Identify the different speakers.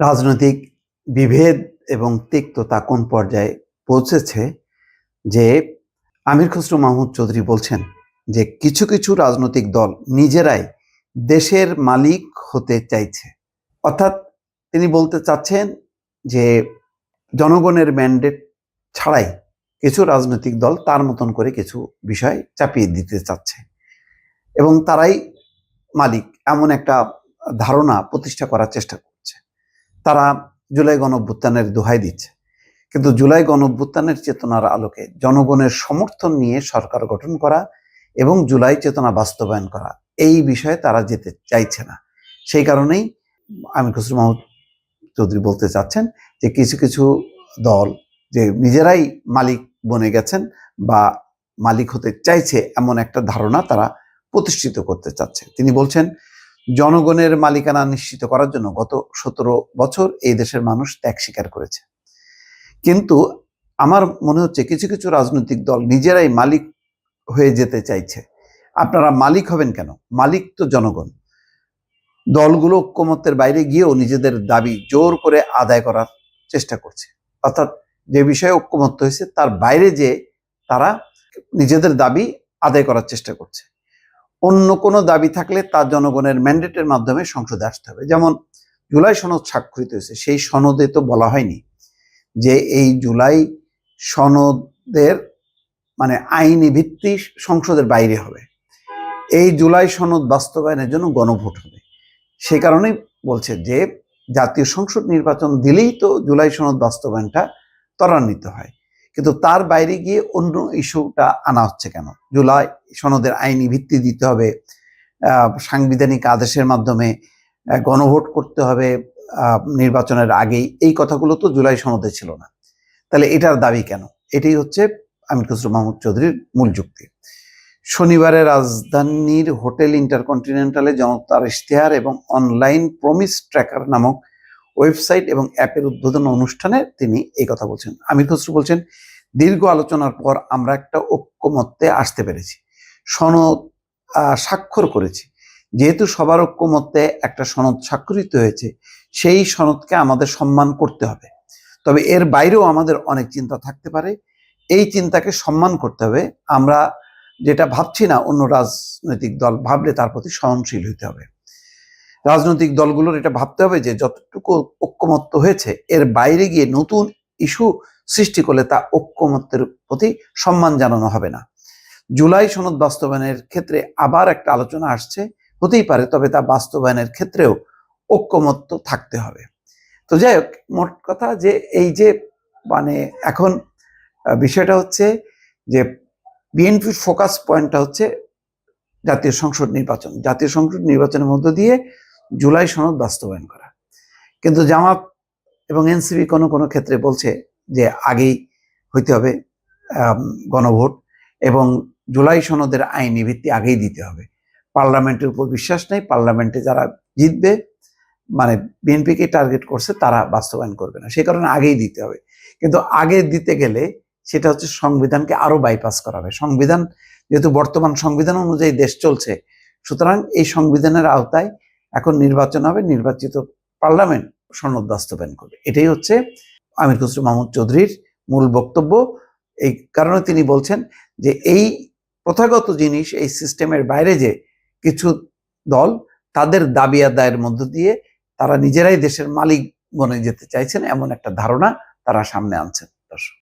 Speaker 1: রাজনৈতিক বিভেদ এবং তিক্ততা কোন পর্যায়ে পৌঁছেছে যে আমির খসরু মাহমুদ চৌধুরী বলছেন যে কিছু কিছু রাজনৈতিক দল নিজেরাই দেশের মালিক হতে চাইছে। অর্থাৎ তিনি বলতে চাচ্ছেন যে জনগণের ম্যান্ডেট ছাড়াই কিছু রাজনৈতিক দল তার মতন করে কিছু বিষয় চাপিয়ে দিতে চাচ্ছে এবং তারাই মালিক এমন একটা ধারণা প্রতিষ্ঠা করার চেষ্টা তারা জুলাই গণঅভ্যুত্থানের দোহাই দিচ্ছে। কিন্তু জুলাই গণঅভ্যুত্থানের চেতনার আলোকে জনগণের সমর্থন নিয়ে সরকার গঠন করা এবং জুলাই চেতনা বাস্তবায়ন করা, এই বিষয়ে তারা যেতে চাইছে না। সেই কারণেই আমি খসরু মাহমুদ চৌধুরী বলতে চাচ্ছেন যে কিছু কিছু দল যে নিজেরাই মালিক বনে গেছেন বা মালিক হতে চাইছে এমন একটা ধারণা তারা প্রতিষ্ঠিত করতে চাচ্ছে। তিনি বলছেন জনগণের মালিকানা নিশ্চিত করার জন্য গত সতেরো বছর এই দেশের মানুষ ত্যাগ স্বীকার করেছে। কিন্তু আমার মনে হচ্ছে কিছু কিছু রাজনৈতিক দল নিজেরাই মালিক হয়ে যেতে চাইছে। আপনারা মালিক হবেন কেন? মালিক তো জনগণ। দলগুলো ঐক্যমত্যের বাইরে গিয়েও নিজেদের দাবি জোর করে আদায় করার চেষ্টা করছে। অর্থাৎ যে বিষয়ে ঐক্যমত্য হয়েছে, তার বাইরে যে তারা নিজেদের দাবি আদায় করার চেষ্টা করছে। অন্য কোনো দাবি থাকলে তা জনগণের ম্যান্ডেটের মাধ্যমে সংসদে আসতে হবে। যেমন জুলাই সনদ স্বাক্ষরিত হয়েছে, সেই সনদে তো বলা হয়নি যে এই জুলাই সনদের মানে আইনি ভিত্তি সংসদের বাইরে হবে। এই জুলাই সনদ বাস্তবায়নের জন্য গণভোট হবে। সে কারণেই বলছে যে জাতীয় সংসদ নির্বাচন দিলেই তো জুলাই সনদ বাস্তবায়নটা ত্বরান্বিত হয়। কিন্তু তার বাইরে গিয়ে অন্য ইস্যুটা আনা হচ্ছে কেন? জুলাই সনদের আইনি ভিত্তি দিতে হবে সাংবিধানিক আদেশের মাধ্যমে গণভোট করতে হবে নির্বাচনের আগেই। এই কথাগুলো তো জুলাই সনদে ছিল না। তাহলে এটার দাবি কেন? এটাই হচ্ছে আমির খসরু মাহমুদ চৌধুরীর মূল যুক্তি। শনিবারে রাজধানীর হোটেল ইন্টারকন্টিনেন্টালে জনতার ইশতেহার এবং অনলাইন প্রমিস ট্র্যাকার নামক ওয়েবসাইট এবং অ্যাপের উদ্বোধন অনুষ্ঠানে তিনি এই কথা বলছেন। আমির খসরু বলছেন, দীর্ঘ আলোচনার পর আমরা একটা ঐক্যমত্যে আসতে পেরেছি। সনদ স্বাক্ষর করেছি। যেহেতু সবার ঐক্যমত্যে একটা সনদ স্বাক্ষরিত হয়েছে, সেই সনদকে আমাদের সম্মান করতে হবে। তবে এর বাইরেও আমাদের অনেক চিন্তা থাকতে পারে। এই চিন্তাকে সম্মান করতে হবে। আমরা যেটা ভাবছি না, অন্য রাজনৈতিক দল ভাবলে তার প্রতি সহনশীল হতে হবে। রাজনৈতিক দলগুলোর এটা ভাবতে হবে যে যতটুকু ঐক্যমত্য হয়েছে, এর বাইরে গিয়ে নতুন ইস্যু সৃষ্টি করলে তা ঐক্যমত্যের প্রতি সম্মান জানানো হবে না। জুলাই সনদ বাস্তবায়নের ক্ষেত্রে আবার একটা আলোচনা আসছে, হতেই পারে, তবে তা বাস্তবায়নের ক্ষেত্রেও ঐক্যমত্য থাকতে হবে। তো যাই হোক, মোট কথা যে এই যে মানে এখন বিষয়টা হচ্ছে যে বিএনপির ফোকাস পয়েন্টটা হচ্ছে জাতীয় সংসদ নির্বাচন। জাতীয় সংসদ নির্বাচনের মধ্য দিয়ে জুলাই সনদ বাস্তবায়ন করা। কিন্তু জামাত এবং এনসিপি কোনো কোনো ক্ষেত্রে বলছে যে আগেই হইতে হবে গণভোট এবং জুলাই সনদের আইনি ভিত্তি আগেই দিতে হবে। পার্লামেন্টের উপর বিশ্বাস নেই, পার্লামেন্টে যারা জিতবে মানে বিএনপিকে টার্গেট করছে, তারা বাস্তবায়ন করবে না। সেই কারণে আগেই দিতে হবে। কিন্তু আগে দিতে গেলে সেটা হচ্ছে সংবিধানকে আরও বাইপাস করা হবে। সংবিধান, যেহেতু বর্তমান সংবিধান অনুযায়ী দেশ চলছে, সুতরাং এই সংবিধানের আওতায় এখন নির্বাচন হবে, নির্বাচিত পার্লামেন্ট সনদ বাস্তবায়ন করবে। এটাই হচ্ছে আমির খসরু মাহমুদ চৌধুরীর মূল বক্তব্য। এই কারণে তিনি বলছেন যে এই প্রথাগত জিনিস, এই সিস্টেমের বাইরে যে কিছু দল, তাদের দাবি আদায়ের মধ্য দিয়ে তারা নিজেরাই দেশের মালিক বনে যেতে চাইছেন, এমন একটা ধারণা তারা সামনে আনছেন। দর্শক।